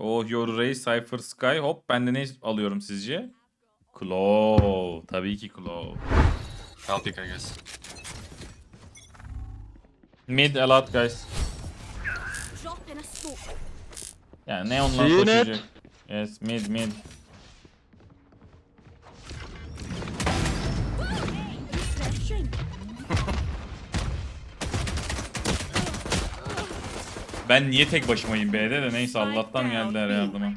Oh your Ray, Cypher Sky. Hop ben de ne alıyorum sizce? Claw. Tabii ki Claw. I'll pick, I guess. Mid a lot guys. Yani ne onlar koşacak. Yes mid mid. Ben niye tek başımayım B'de de neyse Allah'tan geldiler yardıma.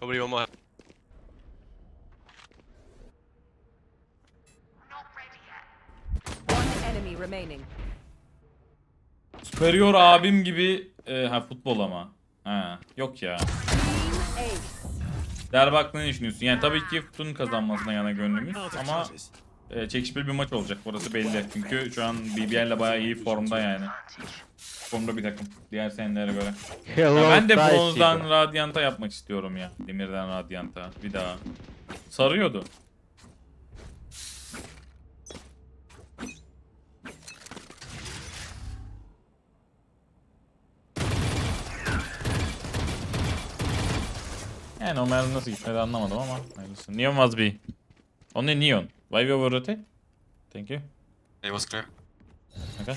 Probably one more. Superior abim gibi e, ha futbol ama. Ha yok ya. Der bak ne düşünüyorsun? Yani tabii ki Futun kazanmasına yana gönlümüz ama e, çekişmeli bir maç olacak burası belli. Çünkü şu an BBL'le bayağı iyi formda yani. Formda bir takım diğer senelere göre. Hello, Ya ben de bronzdan radyanta yapmak istiyorum ya. Demirden radyanta bir daha. Sarıyordu. Yani o mermi nasıl gitmedi anlamadım ama. Hayırlısı. Neon was B. Only Neon. Why we over rotate? Thank you. It was clear. Okay.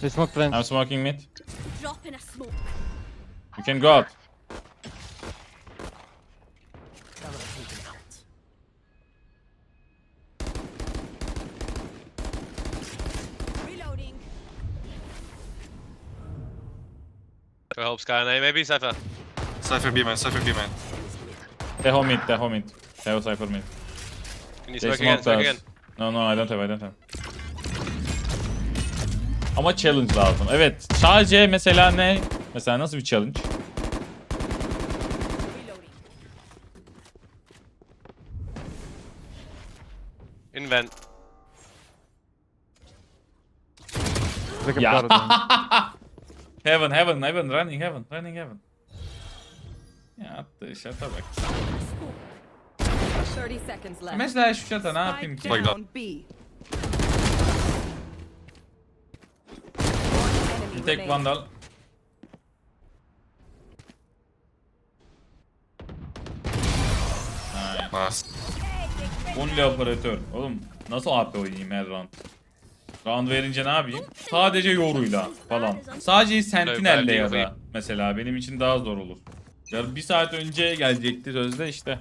They smoke friends. I'm smoking mid. Drop in a smoke. You can go out. Reloading. Go help Sky and A, maybe Cypher. Cypher B man, Cypher B man. Teho mid, Teho mid. Teho Cypher mid. Can you smoke again, smoke us. again? No no I don't have I don't have. Ama challenge lazım. Evet. Sadece mesela ne? Mesela nasıl bir challenge? Invent. Ya. Heaven, heaven, heaven, running heaven, running heaven. Ya attı şata bak. 30 seconds left. Mesela şu şata ne yapayım ki? Spike Bir tek vandal. Only operatör. Oğlum nasıl AP oynayayım her round? Round verince ne yapayım? Sadece yoruyla falan. Sadece sentinelle ya da mesela benim için daha zor olur. Ya bir saat önce gelecekti sözde işte.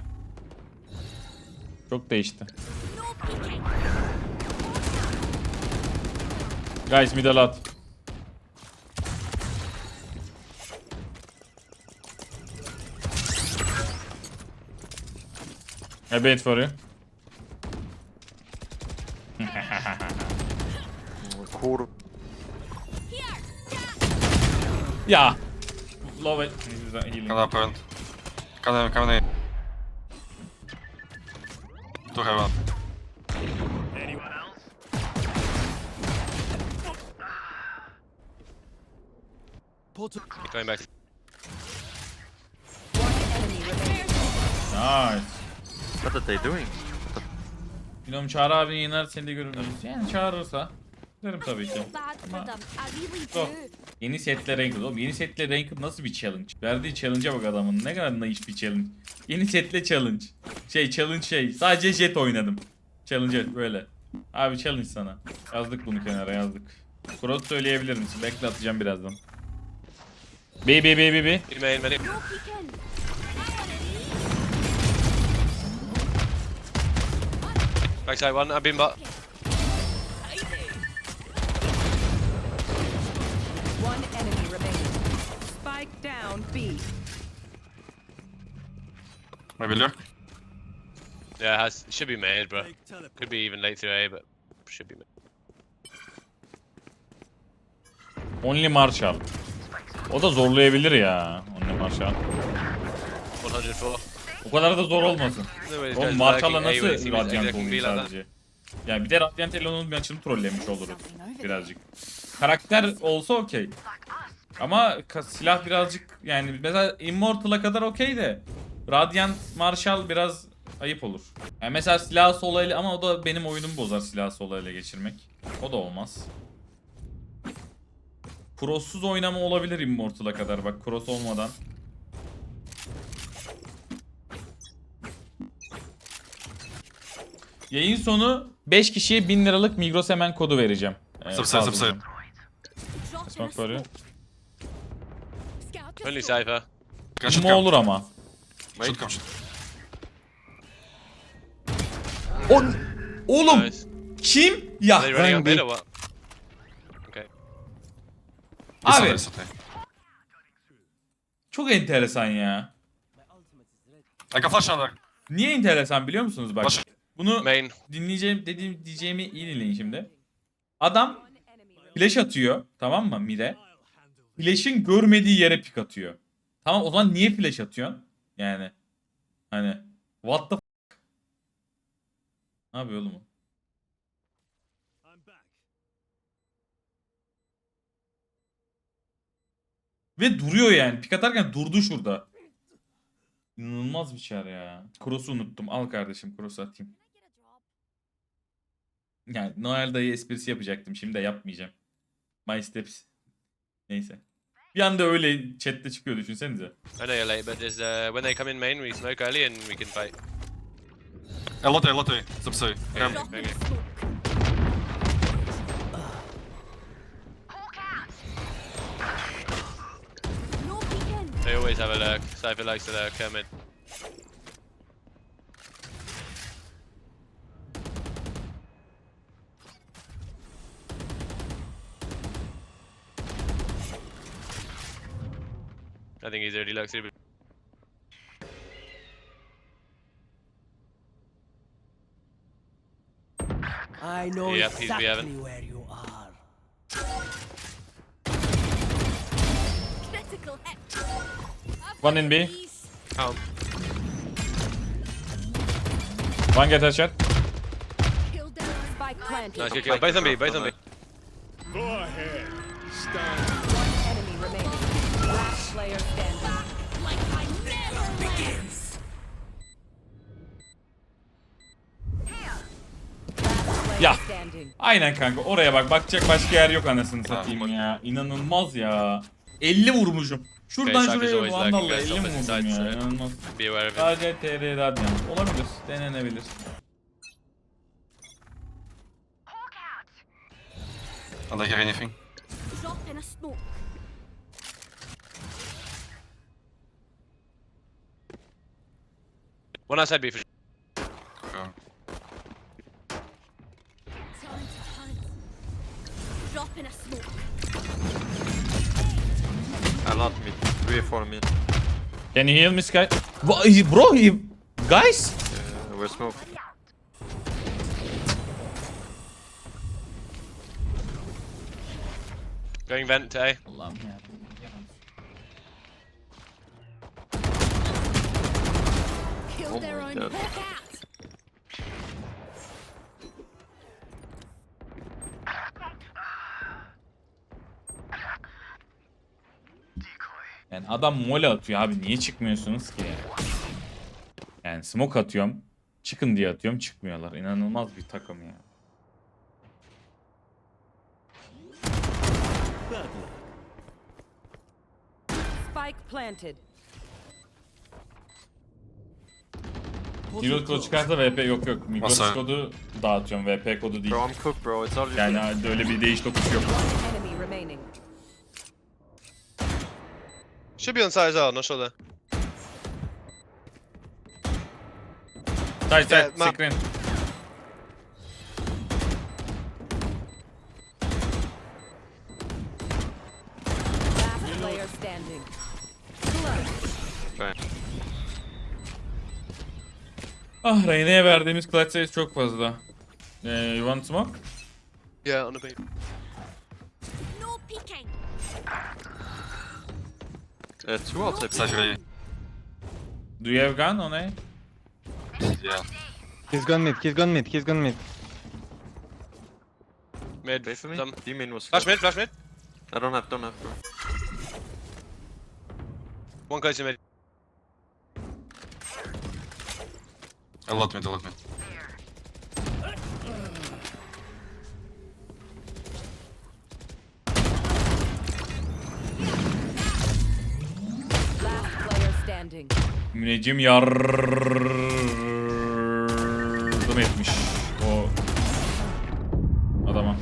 Çok değişti. Guys middle at. I bait for you. Kur. Ya. Low it. He's healing. Can up and. Can come in. Two Bilmiyorum Çağrı abi yener seni de görürüz. Yani çağırırsa derim tabii ki. Ama do. Yeni setle ranked oğlum. Yeni setle ranked nasıl bir challenge? Verdiği challenge'a bak adamın. Ne kadar naif bir challenge. Yeni setle challenge. Şey challenge şey. Sadece jet oynadım. Challenge böyle. Abi challenge sana. Yazdık bunu kenara yazdık. Cross söyleyebilir misin? Bekle atacağım birazdan. B B B B B. In Backside one, I've been bot. One enemy remaining. Spike down B. Maybe lurk. Yeah, it has, should be made, bro. Could be even late through A, but should be made. Only Marshall. O da zorlayabilir ya. Only Marshall. 104. O kadar da zor olmasın. Oğlum Marshall'la nasıl Radiant that. sadece? Yani bir de Radiant Elon'un maçını trollemiş oluruz birazcık. Karakter olsa okey. Ama silah birazcık yani mesela Immortal'a kadar okey de Radiant Marshall biraz ayıp olur. Yani mesela silah solayla ama o da benim oyunumu bozar silah solayla geçirmek. O da olmaz. Crosssuz oynama olabilir Immortal'a kadar bak cross olmadan. Yayın sonu 5 kişiye 1000 liralık Migros hemen kodu vereceğim. Ee, subside. Drop in a Smoke var ya. Only olur ama. Come. Should. On Oğlum Nice. kim? Ya Are they running up ben mid or what? Okay. Abi çok enteresan ya. Flash under. Niye enteresan biliyor musunuz bak? Flash. Bunu Main. dinleyeceğim dediğim diyeceğimi iyi dinleyin şimdi. Adam flash atıyor tamam mı mide? Flash'in görmediği yere pik atıyor. Tamam o zaman niye flash atıyorsun? Yani hani what the f- Ne yapıyor oğlum o? Ve duruyor yani. Pik atarken durdu şurada. İnanılmaz bir çar ya. Cross'u unuttum. Al kardeşim cross'u atayım. Yani Noel dayı esprisi yapacaktım. Şimdi de yapmayacağım. My steps. Neyse. Bir anda öyle chatte çıkıyor düşünsenize. I know you're late, but there's uh, when they come in main, we smoke early and we can fight. A lot A, lot A. Subside. Come. Drop in a okay. They always have a lurk. Cypher likes to lurk. Come in. I think he's already lurks here. but- I know Yep, he's exactly behaving. where you are. Critical hit. One in B. These. Count. One get headshot. Killed down. Spike planted. Nice good kill. Both on B. Both on B. Enemy remaining. Player standing. Like I never player Ya. Aynen kanka oraya bak bakacak başka yer yok anasını satayım ya. İnanılmaz ya. 50 vurmuşum. Şuradan Okay, şuraya Vandal'la lagging, 50 mi vurdum ya. İnanılmaz. Sadece TR Radiant. Olabilir. Denenebilir. I don't hear anything. Drop in a smoke. One outside B for sure. Yeah. Time to hunt. Drop in a smoke. A lot mid. Three for mid. Can you heal me Sky? Wha- he- Bro he... Guys? Uh, we're smoke. Going vent to A. Allah'ım Oh their my own God. Yani adam mole atıyor abi niye çıkmıyorsunuz ki? Yani smoke atıyorum. Çıkın diye atıyorum çıkmıyorlar. İnanılmaz bir takım ya. Spike planted. Hero kodu çıkarsa VP yok yok. Migros Masa. kodu dağıtıyorum. VP kodu değil. Bro, I'm cooked, bro. It's all you. Yani öyle bir değiş tokuş yok. Enemy remaining. Should be on as well. Not sure though. Side side Yeah. Ah Reyne'ye verdiğimiz clutch sayısı çok fazla. Ee, you want smoke? Yeah, on the B. No peeking. Uh, two outside. Cypher A. Do you have gun on A? Yeah. He's gone mid, he's gone mid, he's gone mid. Mid. Wait for me. Some. D main was. Flash mid. Flash mid. I don't have, don't have, bro. One close to mid. Double atmayın double atmayın. Last player. Müneccim yardım etmiş o adama.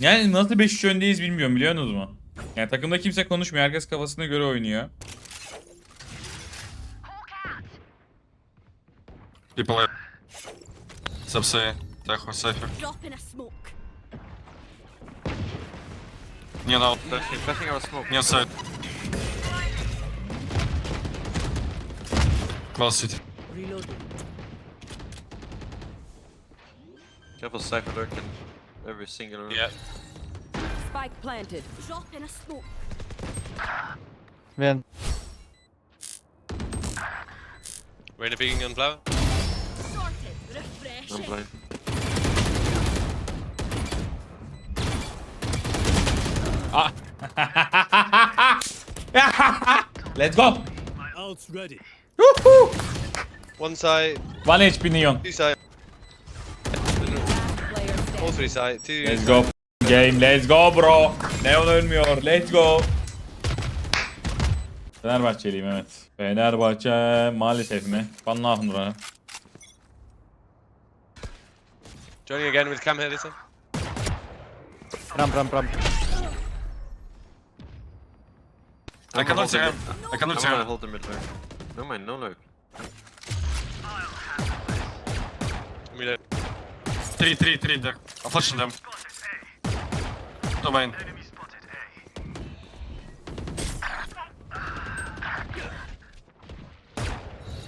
Yani nasıl 5-3 öndeyiz bilmiyorum biliyor musunuz mu? Yani takımda kimse konuşmuyor. Herkes kafasına göre oynuyor. People are. Subsea. Techo, safer. Drop in a smoke. Near now. Flashing, flashing our smoke. Near side. Close city. Reloading. Careful, Cypher lurking every single room. Yeah. Spike planted. Drop in a smoke. When? Reyna peeking on flower. Sorted. I'm Refreshing. blind. Let's go. One side, 1 HP Neon. two side, all three side, two. Let's go. Game. Let's go bro. Neon ölmüyor. Let's go. Fenerbahçeliyim evet. Fenerbahçe maalesef mi? Vallahi Nur'a. Joining again with cam here this time. Ramp, ramp, ramp. I can ult him. I can I'm ult gonna him. hold the mid lurk. No mind, no. Reload. Three, three, three there. I'm flashing them. Domain.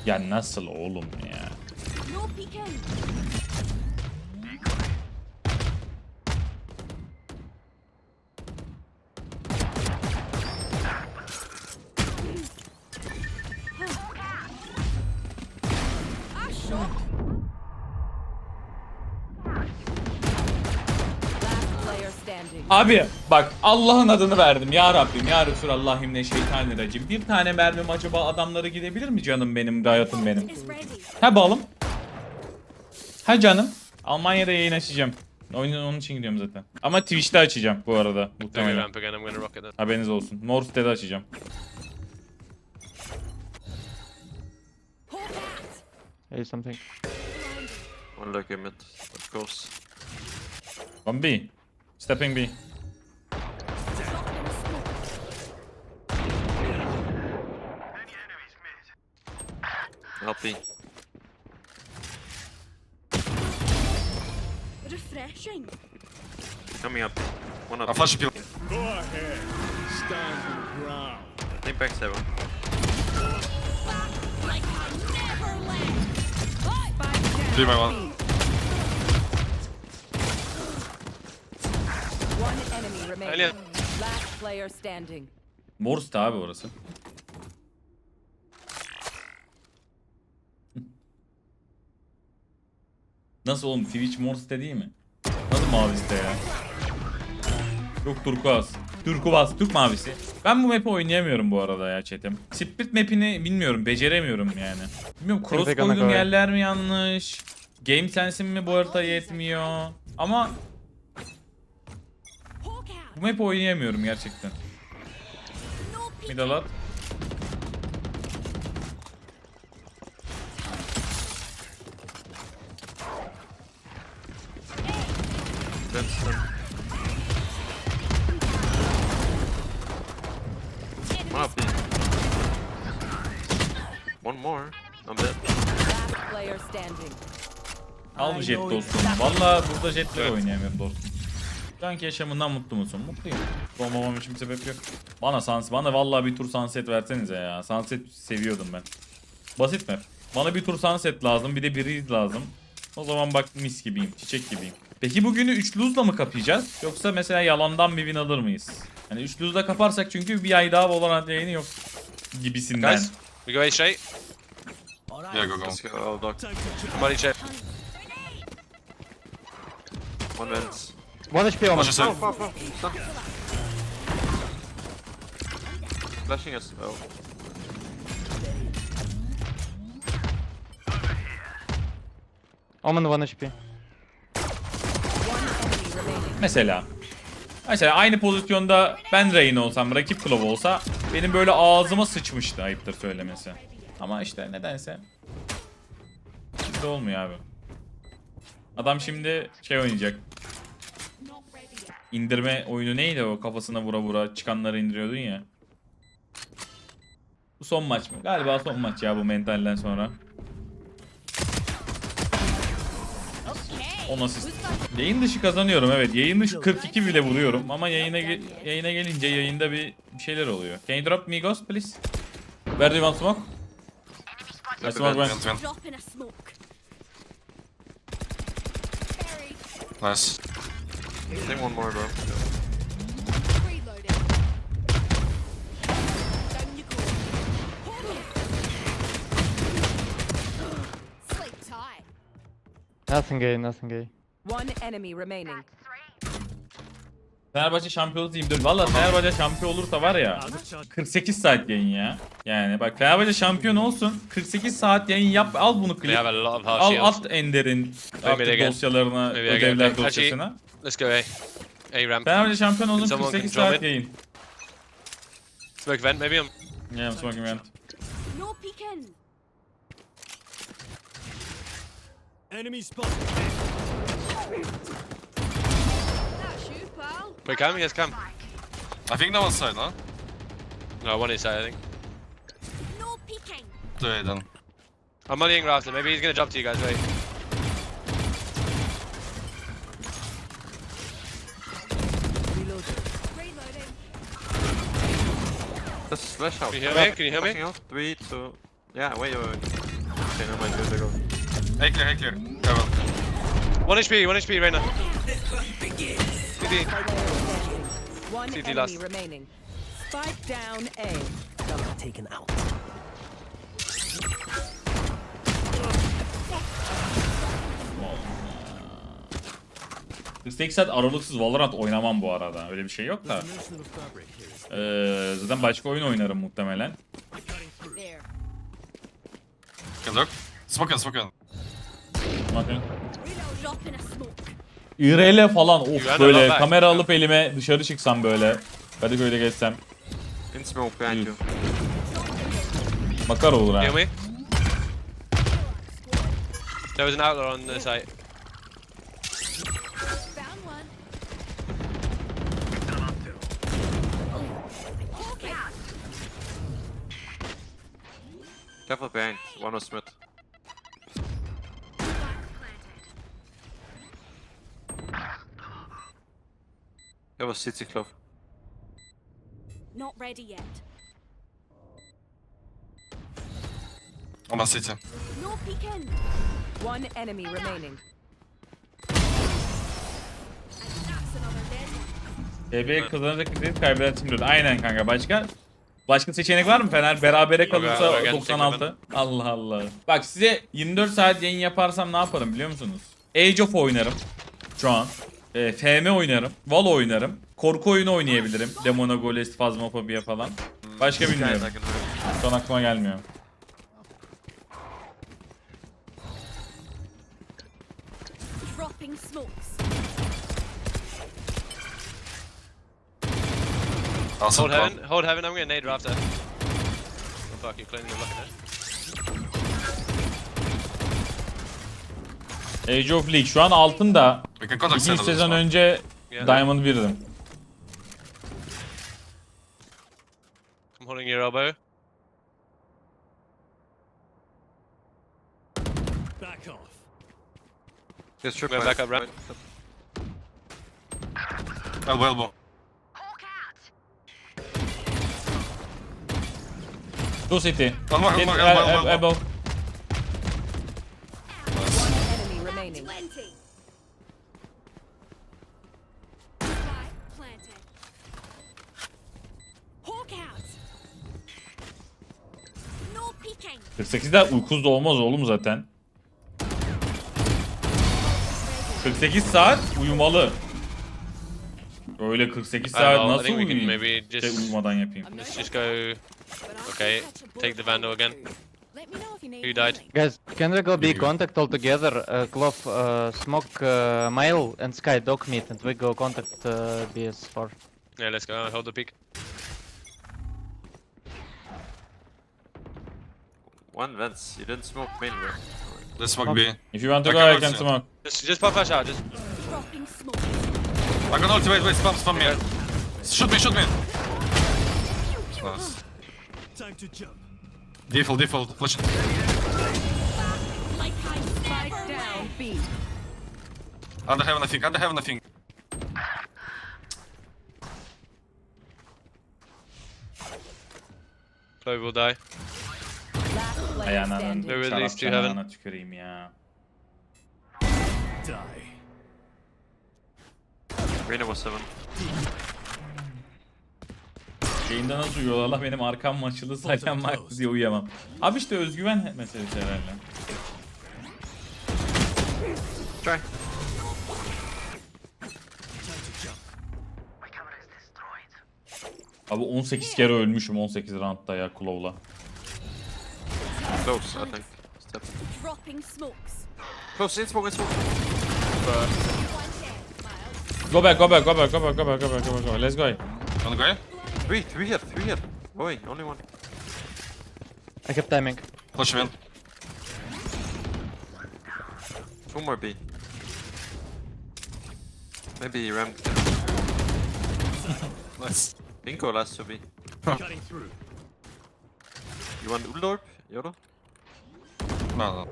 Ya nasıl oğlum ya? No peeking. Standing. Abi bak Allah'ın adını verdim ya Rabbim ya Resulallahim ne şeytanirracim. Bir tane mermim acaba adamları gidebilir mi canım benim hayatım benim. Ha balım. Ha canım. Almanya'da yayın açacağım. Oyunun onun için gidiyorum zaten. Ama Twitch'te açacağım bu arada muhtemelen. Haberiniz olsun. De açacağım. Hey, something. One lurk in mid, of course. One B. Stepping B. Drop in a smoke. Help me. Refreshing. Coming up. One up. I'm flashing people. Think back seven. Three by one. One enemy remaining. Last player standing. Morse'de abi orası. Nasıl oğlum Twitch Morse'de değil mi? Nasıl maviste ya? Yok turkuaz. Turkuaz, Türk mavisi. Ben bu map'i oynayamıyorum bu arada ya chatim. Split map'ini bilmiyorum, beceremiyorum yani. Bilmiyorum cross koyduğum koy. yerler mi yanlış? Game sense'im mi bu harita yetmiyor? Ama bu map'i oynayamıyorum gerçekten. No jet dostum. Valla burada jetle oynayamıyorum dostum. Şu anki yaşamından mutlu musun? Mutluyum. Olmamam için bir sebep yok. Bana sans, bana vallahi bir tur sunset versenize ya. Sunset seviyordum ben. Basit mi? Bana bir tur sunset lazım, bir de breeze lazım. O zaman bak mis gibiyim, çiçek gibiyim. Peki bugünü 3 lose'la mı kapayacağız? Yoksa mesela yalandan bir win alır mıyız? Hani 3 lose'la kaparsak çünkü bir ay daha Valorant yayını yok gibisinden. Guys, we go A straight. Yeah, go, go. Let's go. Dog. Money check. One vents. One HP. Far, far. Stop. Flashing us. Oh. Omen one HP. Mesela. Mesela aynı pozisyonda ben Rain olsam, rakip Claw olsa benim böyle ağzıma sıçmıştı ayıptır söylemesi. Ama işte nedense bizde olmuyor abi. Adam şimdi şey oynayacak. İndirme oyunu neydi o kafasına vura vura çıkanları indiriyordun ya. Bu son maç mı? Galiba son maç ya bu mentalden sonra. On asist. Yayın dışı kazanıyorum evet. Yayın dışı 42 bile vuruyorum ama yayına ge- yayına gelince yayında bir şeyler oluyor. Can you drop me ghost please? Where do you want smoke? I smoke when. Nice. I think one more, bro. Reloading. Down you go. Sleep tight. Nothing gay, nothing gay. One enemy remaining. Fenerbahçe şampiyon diyeyim dur. Valla Fenerbahçe şampiyon olursa var ya 48 saat yayın ya. Yani bak Fenerbahçe şampiyon olsun 48 saat yayın yap al bunu klip. Al shields. at Ender'in artık dosyalarına, ödevler dosyasına. Let's go A. A ramp. Fenerbahçe şampiyon olsun Someone 48 control saat it. yayın. Smoke vent, maybe. I'm Yeah, I'm smoking vent. No peeking. You, pal. Wait, come, yes, come. I think no one's side, huh? No, one inside, I think. No peeking. Do it then. I'm mollying Rafter. Maybe he's gonna jump to you guys, wait. Reloading. That's splash out. Can you hear me? Can you hear me? Flashing. Three, two. Yeah, wait, wait, wait. Okay, never mind. Good to go. Hey clear, hey clear. Heaven. One HP, one HP, Reina. CD. One enemy last. remaining. Spike down A. Double taken out. 48 saat aralıksız Valorant oynamam bu arada. Öyle bir şey yok da. Ee, zaten başka oyun oynarım muhtemelen. Can look. Smoke in, smoke IRL falan Güven of böyle Allah. kamera alıp elime dışarı çıksam böyle. Kadıköy'de gezsem. In smoke behind you. Makar olur ha. Hear me? There was an outlaw on the site. Found one. Okay. Careful behind. One was mid. That was city clove. Not ready yet. My city. No peeking. One enemy remaining. TB kazanacak izleyip kaybeden tim diyor. Aynen kanka. Başka? Başka seçenek var mı? Fener berabere kalırsa Yok, yok, 96. Allah Allah. Bak size 24 saat yayın yaparsam ne yaparım biliyor musunuz? Age of oynarım. Şu an. E, FM oynarım. Valo oynarım. Korku oyunu oynayabilirim. Demonogolest, Phasmophobia falan. Başka bilmiyorum. Şu an aklıma gelmiyor. Dropping smokes. Hold heaven, hold heaven. I'm gonna nade Rafter. Oh, fuck, you're cleaning the look at Age of League şu an altında. We can contact sezon önce Yeah. Diamond 1'dim. I'm holding your elbow. Just shoot We're my- back up ramp. Elbow, elbow. Two City. One more, one Hit, more, elbow, el- elbow. elbow. One enemy remaining. 20. Spike planted. Hawk out. No peeking. 48'de uykusuz da olmaz oğlum zaten. 48 saat uyumalı. Öyle 48 saat know, nasıl uyuyayım? maybe Şey, just- uyumadan yapayım. Let's just go. Okay, take the Vandal again. Who died? Guys, can we go B Really good. contact all together? Uh, Clove, uh, smoke uh, male and sky dog meat, and we go contact uh, BS4. Yeah, let's go. Hold the peak. One vents. You didn't smoke main, bro. Let's smoke B. If you want to I go, can I can you. smoke. Just, just pop flash out. Just Dropping smoke. I can ult. Wait, wait. Spam, spam me. Shoot me, shoot me. Nice. Default, default. Flash. Like I Spike never down went. B. Under heaven, I think. Under heaven, I think. Chloe will die. Ayağına standing. There were şarap these two heaven. çanağına tüküreyim ya. Reyna was seven. Yayında nasıl uyuyorlar la benim arkam açılı zaten bak diye uyuyamam. Abi işte özgüven meselesi herhalde. Try. Abi 18 kere ölmüşüm 18 roundda ya Claw'la. Close, I think. Step. Dropping smokes. Close, in smoke, in smoke. One. Go back, go back, go back, go back, go back, go back, go back, go back. Let's go. Wanna go? Three, three here, three here. Going, only one. I have timing. Flash in. Two more B. Maybe Ram. Nice. Bingo last to B. You want Uldorp, Yoda? No, no.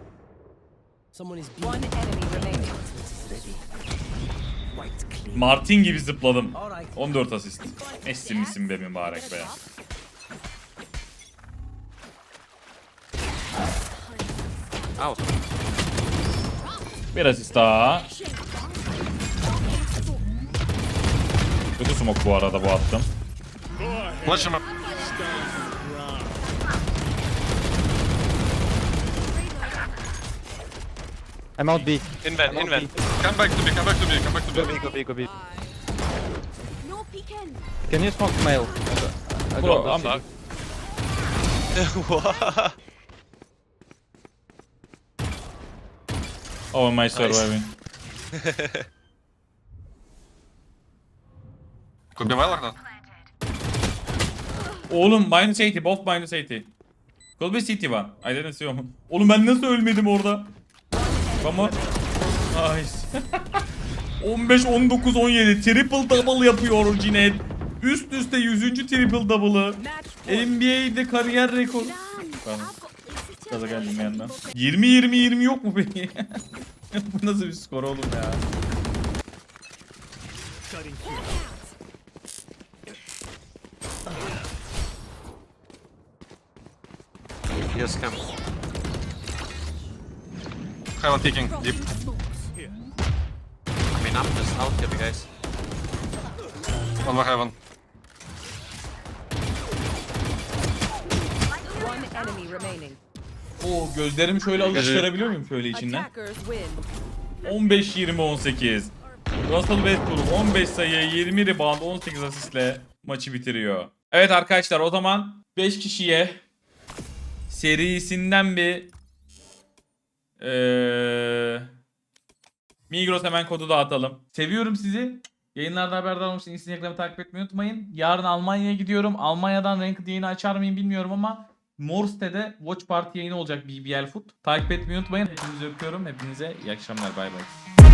Someone is B. One enemy remaining. White clean. Martin gibi zıpladım. Alright. 14 asist. Messi misin be mübarek be. Out. Bir asist daha. Kötü smoke bu arada bu attım. Flash him up. I'm out B. Invent, invent. Come back to B, come back to B, come back to Go B. Go B, go B. No peeking. Can you smoke mail? I Bro, got I'm- what? Oh my surviving. Could be well or not? Oğlum minus 80, both minus 80. Could be city var. I didn't see him. Oğlum ben nasıl ölmedim orada? Come on. Nice. 15, 19, 17. Triple double yapıyor Cinet. Üst üste 100. triple double'ı. NBA'de kariyer rekoru. To Gaza geldim yandan. 20-20-20 yok mu peki? Bu nasıl bir skor oğlum ya? He has Heaven peeking, deep. I mean, I'm just out here, guys. One more heaven. One enemy remaining. Oo gözlerimi şöyle alıp çıkarabiliyor muyum şöyle içinden? Attackers win. 15-20-18. Russell Westbrook 15 sayı, 20 rebound, 18 asistle maçı bitiriyor. Evet arkadaşlar o zaman 5 kişiye serisinden bir eee Migros hemen kodu dağıtalım. Seviyorum sizi. Yayınlarda haberdar olmak için Instagram'ı takip etmeyi unutmayın. Yarın Almanya'ya gidiyorum. Almanya'dan Ranked yayını açar mıyım bilmiyorum ama Morste'de Watch Party yayını olacak BBL Foot. Takip etmeyi unutmayın. Hepinizi öpüyorum. Hepinize iyi akşamlar. Bay bay.